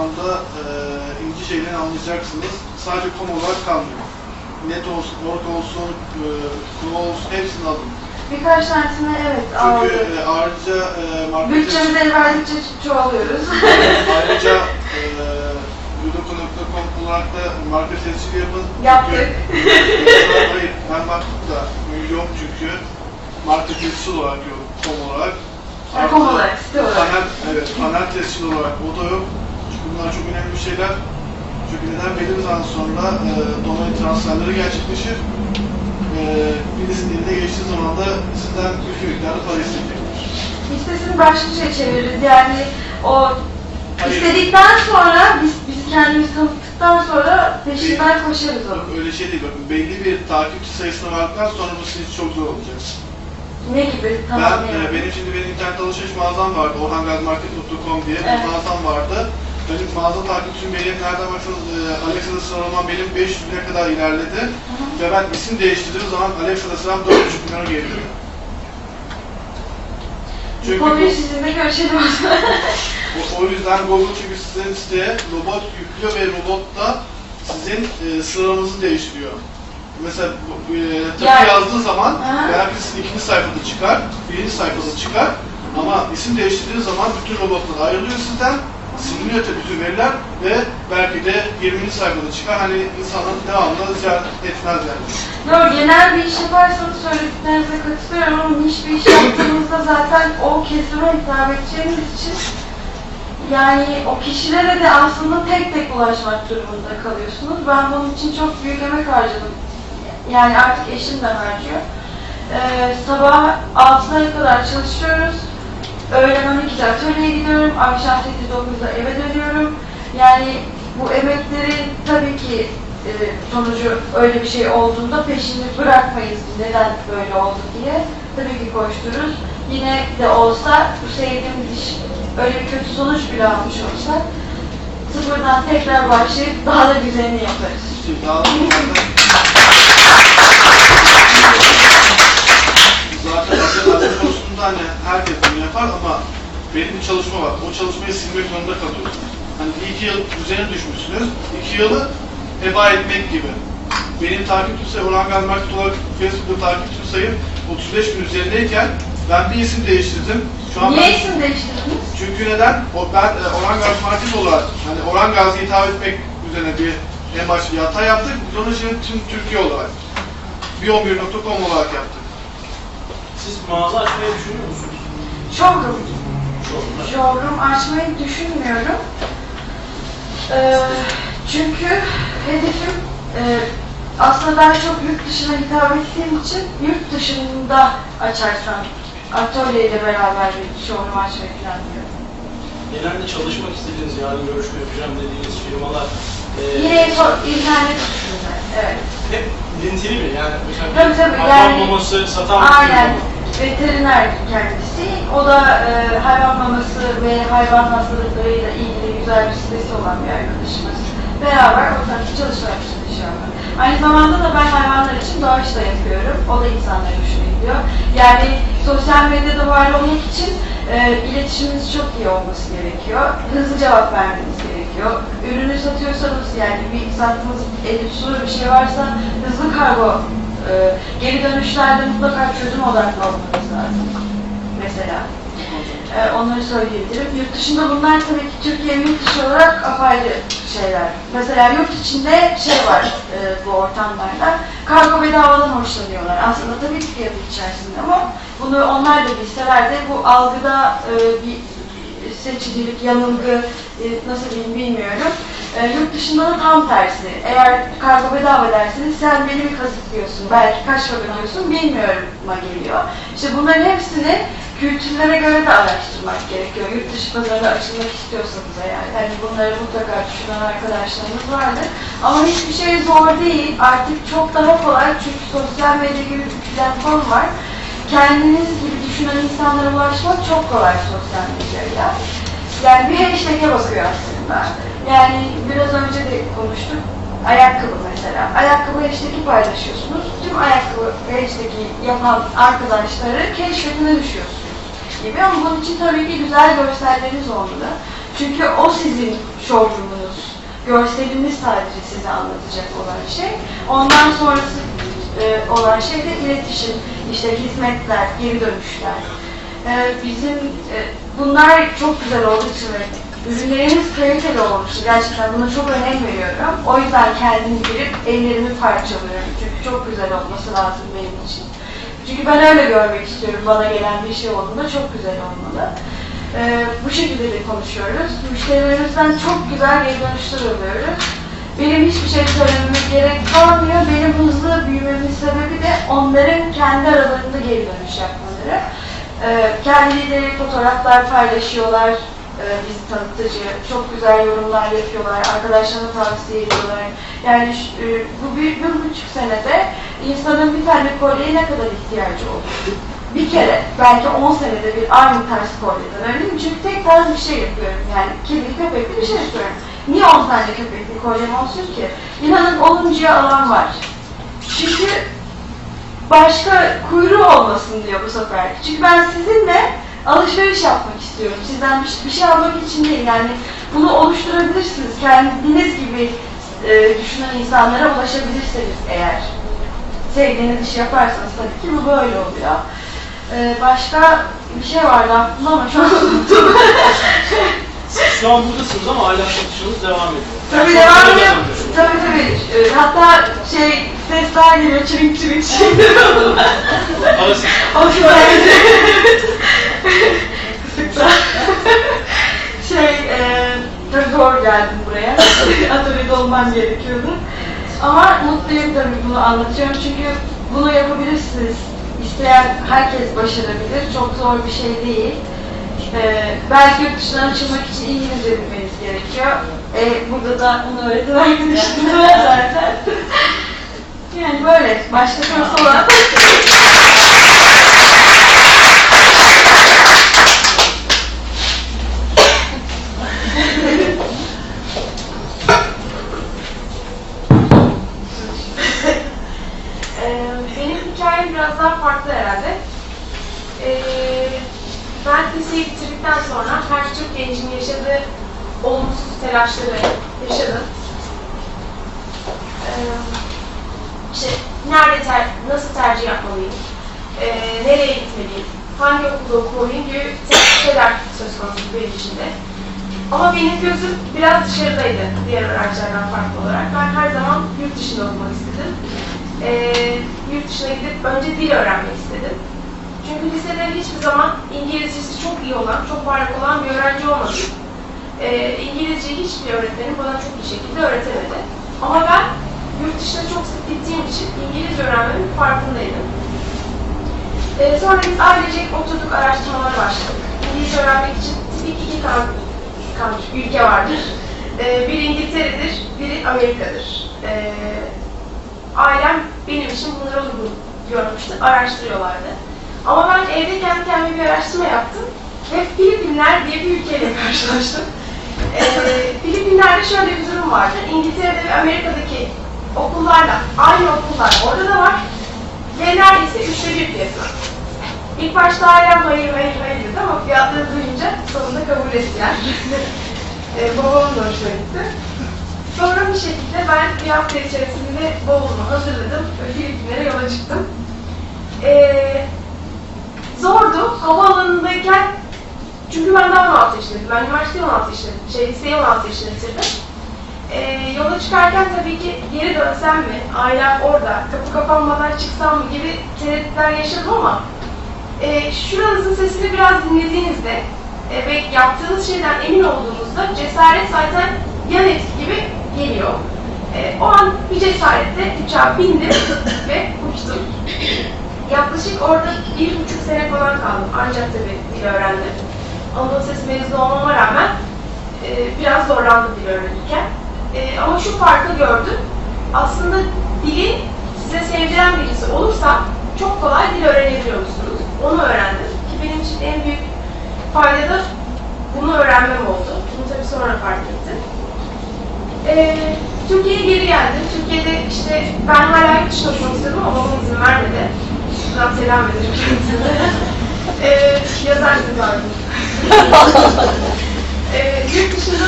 zamanda e, ince şeyleri anlayacaksınız. Sadece kom olarak kalmıyor. Net olsun, orta olsun, e, kuru olsun hepsini alın. Birkaç tanesini evet Çünkü aldık. e, ayrıca e, marka Bütçemizi el verdikçe çoğalıyoruz. ayrıca e, Yudoku.com olarak da marka tescili yapın. Yaptık. Çünkü- Hayır, ben baktım da yok çünkü. Marka tescil olarak yok, kom olarak. Kom olarak, site olarak. Panel, evet, panel tescil olarak o da yok. Bunlar çok önemli şeyler. Çünkü neden belli bir zaman sonra e, domain transferleri gerçekleşir. E, birisinin eline geçtiği zaman da sizden büyük bir miktarda para isteyecektir. Listesini başlıca çeviririz. Yani o Hayır. istedikten sonra biz, biz kendimizi tanıttıktan sonra peşinden koşarız onu. öyle şey değil. Bakın belli bir takipçi sayısına vardıktan sonra bu sizin çok zor olacak. Ne gibi? Ben, Tamam. e, benim şimdi benim internet alışveriş mağazam vardı. orhangazmarket.com diye bir Evet. mağazam vardı. Benim mağaza takipçim benim nereden baksanız e, Alexa'da sıralamam benim 500 bine kadar ilerledi. Ve ben isim değiştirdiğim zaman Alexa'da sıram 4,5 milyona geliyor. Çünkü bu- sizinle görüşelim o o, yüzden Google çünkü sizin siteye robot yüklüyor ve robot da sizin e, sıralarınızı değiştiriyor. Mesela bu, e, Yani- yazdığı zaman belki sizin ikinci sayfada çıkar, birinci sayfada çıkar ama isim değiştirdiğiniz zaman bütün robotlar ayrılıyor sizden, siliniyor tabii ve belki de 20. sayfada çıkar. Hani insanlar devamlı ziyaret etmez yani. Yok, genel bir iş yaparsanız söylediklerinize katılıyorum ama niş bir iş yaptığınızda zaten o kesime hitap edeceğiniz için yani o kişilere de aslında tek tek ulaşmak durumunda kalıyorsunuz. Ben bunun için çok büyük emek harcadım. Yani artık eşim de harcıyor. Ee, sabah 6'ya kadar çalışıyoruz. Öğlen 12'de atölyeye gidiyorum. Akşam 8-9'da eve dönüyorum. Yani bu emekleri tabii ki e, sonucu öyle bir şey olduğunda peşini bırakmayız neden böyle oldu diye. Tabii ki koştururuz. Yine de olsa bu sevdiğimiz iş öyle bir kötü sonuç bile almış olsa sıfırdan tekrar başlayıp daha da güzelini yaparız. Zaten aslında hani herkes bunu yapar ama benim bir çalışma var. O çalışmayı silmek zorunda kalıyoruz. Hani bir iki yıl üzerine düşmüşsünüz. iki yılı heba etmek gibi. Benim takipçi sayım, Orhan Gaz Market olarak Facebook'ta takipçi sayım 35 bin üzerindeyken ben bir isim değiştirdim. Şu an Niye ben, isim değiştirdiniz? çünkü neden? O, ben e, Orhan Gaz Market olarak hani Orhan Gaz'ı hitap etmek üzerine bir en başta bir hata yaptık. Biz onu şimdi tüm Türkiye olarak bir11.com olarak yaptık. Siz mağaza açmayı düşünüyor musunuz? Showroom. Çok. Showroom açmayı düşünmüyorum. Ee, çünkü hedefim e, aslında ben çok yurt dışına hitap ettiğim için yurt dışında açarsam atölyeyle beraber bir showroom açmayı planlıyorum. Genelde çalışmak istediğiniz, yarın görüşme yapacağım dediğiniz firmalar e, Yine internet üstünde, evet. hep lintili mi? Yani Tabii, tabii, yani- maması satan bir Aynen. firma. Veteriner kendisi. O da e, hayvan maması ve hayvan hastalıklarıyla ilgili güzel bir sitesi olan bir arkadaşımız. Beraber ortak çalışma yapıyoruz inşallah. Aynı zamanda da ben hayvanlar için bağış da yapıyorum. O da insanlara hoşuna gidiyor. Yani sosyal medyada var olmak için e, iletişiminiz çok iyi olması gerekiyor. Hızlı cevap vermeniz gerekiyor. Ürünü satıyorsanız yani bir sattığınız sulu bir şey varsa hızlı kargo e, geri dönüşlerde mutlaka çözüm odaklı olmanız lazım. Mesela. E, onları söyleyebilirim. Yurt dışında bunlar tabii ki Türkiye yurt dışı olarak apayrı şeyler. Mesela yurt içinde şey var e, bu ortamlarda. Kargo bedavadan hoşlanıyorlar. Aslında tabii ki fiyatı içerisinde ama bunu onlar da bilseler de bu algıda e, bir seçicilik, yanılgı, e, nasıl diyeyim bilmiyorum. E, yurt dışında da tam tersi. Eğer kargo bedava derseniz sen beni mi kazıklıyorsun, belki kaç ödüyorsun bilmiyorum'a geliyor. İşte bunların hepsini kültürlere göre de araştırmak gerekiyor. Yurt dışı pazarına açılmak istiyorsanız eğer. Yani bunları mutlaka düşünen arkadaşlarımız vardır. Ama hiçbir şey zor değil. Artık çok daha kolay çünkü sosyal medya gibi bir platform var. Kendiniz gibi düşünen insanlara ulaşmak çok kolay sosyal medyayla. Yani bir hashtag'e bakıyor aslında. Yani biraz önce de konuştuk. Ayakkabı mesela. Ayakkabı hashtag'i paylaşıyorsunuz. Tüm ayakkabı hashtag'i yapan arkadaşları keşfetine düşüyorsunuz gibi. Ama bunun için tabii ki güzel görselleriniz olmalı. Çünkü o sizin showroom'unuz. Görseliniz sadece size anlatacak olan şey. Ondan sonrası e, olan şey de iletişim, işte hizmetler, geri dönüşler. E, bizim e, bunlar çok güzel olduğu için ürünlerimiz kaliteli olmuş. Gerçekten buna çok önem veriyorum. O yüzden kendim girip ellerimi parçalıyorum. Çünkü çok güzel olması lazım benim için. Çünkü ben öyle görmek istiyorum. Bana gelen bir şey olduğunda çok güzel olmalı. Ee, bu şekilde de konuşuyoruz. Müşterilerimizden çok güzel geri dönüşler alıyoruz. Benim hiçbir şey söylememe gerek kalmıyor. Benim hızlı büyümemin sebebi de onların kendi aralarında geri dönüş yapmaları. Ee, kendileri fotoğraflar paylaşıyorlar, bizi tanıtıcı, çok güzel yorumlar yapıyorlar, arkadaşlarına tavsiye ediyorlar. Yani e, bu bir, bir buçuk senede insanın bir tane kolyeye ne kadar ihtiyacı olur? Bir kere, belki 10 senede bir aynı tarz kolyeler öyle mi? Çünkü tek tarz bir şey yapıyorum yani. Kedi köpekli bir şey yapıyorum. Niye 10 tane köpekli kolyem olsun ki? İnanın 10'uncuya alan var. Çünkü başka kuyruğu olmasın diyor bu sefer. Çünkü ben sizinle alışveriş yapmak istiyorum. Sizden bir, bir şey almak için değil. Yani bunu oluşturabilirsiniz. Kendiniz gibi e, düşünen insanlara ulaşabilirseniz eğer. Sevdiğiniz işi yaparsanız tabii ki bu böyle oluyor. E, başka bir şey vardı aklımda ama şu an unuttum. Şu an buradasınız ama hala satışınız devam ediyor. tabii Yani devam ediyor. Tabii tabii. E, hatta şey sesler geliyor. Çivik çivik şeyler oluyor. Arası. O güzel. Kısıkta. şey, e, tabii zor geldim buraya. Atölyede olmam gerekiyordu. Ama mutluyum tabii bunu anlatıyorum çünkü bunu yapabilirsiniz. İsteyen herkes başarabilir. Çok zor bir şey değil. E, belki yurt dışına açılmak için İngilizce bilmeniz gerekiyor. E, burada da onu arkadaşım var zaten. yani böyle. Başka sorusu olan. Ee, benim hikayem biraz daha farklı herhalde. Ee, ben liseyi bitirdikten sonra her Türk gencinin yaşadığı telaşları yaşadım. Ee, nerede ter, nasıl tercih yapmalıyım, ee, nereye gitmeliyim, hangi okulda okumalıyım gibi şeyler söz konusu benim için de. Ama benim gözüm biraz dışarıdaydı diğer öğrencilerden farklı olarak. Ben her zaman yurt dışında okumak istedim. Ee, yurt dışına gidip önce dil öğrenmek istedim. Çünkü lisede hiçbir zaman İngilizcesi çok iyi olan, çok parlak olan bir öğrenci olmadım. Ee, İngilizceyi hiçbir öğretmenim bana çok iyi şekilde öğretemedi. Ama ben yurt dışına çok sık gittiğim için İngilizce öğrenmemin farkındaydım. Ee, sonra biz ailecek oturduk araştırmalara başladık. İngilizce öğrenmek için tipik iki kan, ülke vardır. Ee, biri İngiltere'dir, biri Amerika'dır. Ee, ailem benim için bunları uygun görmüştü, araştırıyorlardı. Ama ben evde kendi kendime bir araştırma yaptım ve Filipinler diye bir ülkeyle karşılaştım. Ee, Filipinler'de şöyle bir durum vardı. İngiltere'de ve Amerika'daki okullarla aynı okullar orada da var ve neredeyse üçte bir fiyatına. İlk başta ailem hayır hayır hayır dedi ama fiyatları duyunca sonunda kabul ettiler. ee, babamın da hoşuna gitti. Sonra bir şekilde ben bir hafta içerisinde bavulumu hazırladım ve Filipinlere yola çıktım. Ee, zordu. Havaalanındayken çünkü ben daha 16 yaşındaydım. Ben üniversiteyi 16 yaşında, şey liseyi 16 yaşında bitirdim. Ee, yola çıkarken tabii ki geri dönsem mi, ailem orada, kapı kapanmadan çıksam mı gibi tereddütler yaşadım ama e, şuranızın sesini biraz dinlediğinizde e, ve yaptığınız şeyden emin olduğunuzda cesaret zaten yan etki gibi geliyor. E, o an bir cesaretle uçağa bindim ve uçtum. Yaklaşık orada bir buçuk sene falan kaldım. Ancak tabii dil öğrendim. Anadolu Sesi mezunu olmama rağmen e, biraz zorlandım dil öğrenirken. E, ama şu farkı gördüm. Aslında dili size sevdiren birisi olursa çok kolay dil öğrenebiliyor musunuz? Onu öğrendim. Ki benim için en büyük fayda da bunu öğrenmem oldu. Bunu tabii sonra fark ettim. Ee, Türkiye'ye geri geldim. Türkiye'de işte ben hala yurt dışına okumak istiyordum ama babam izin vermedi. Buradan selam ederim kendisine. ee, yazarsınız abi. e, yurt dışında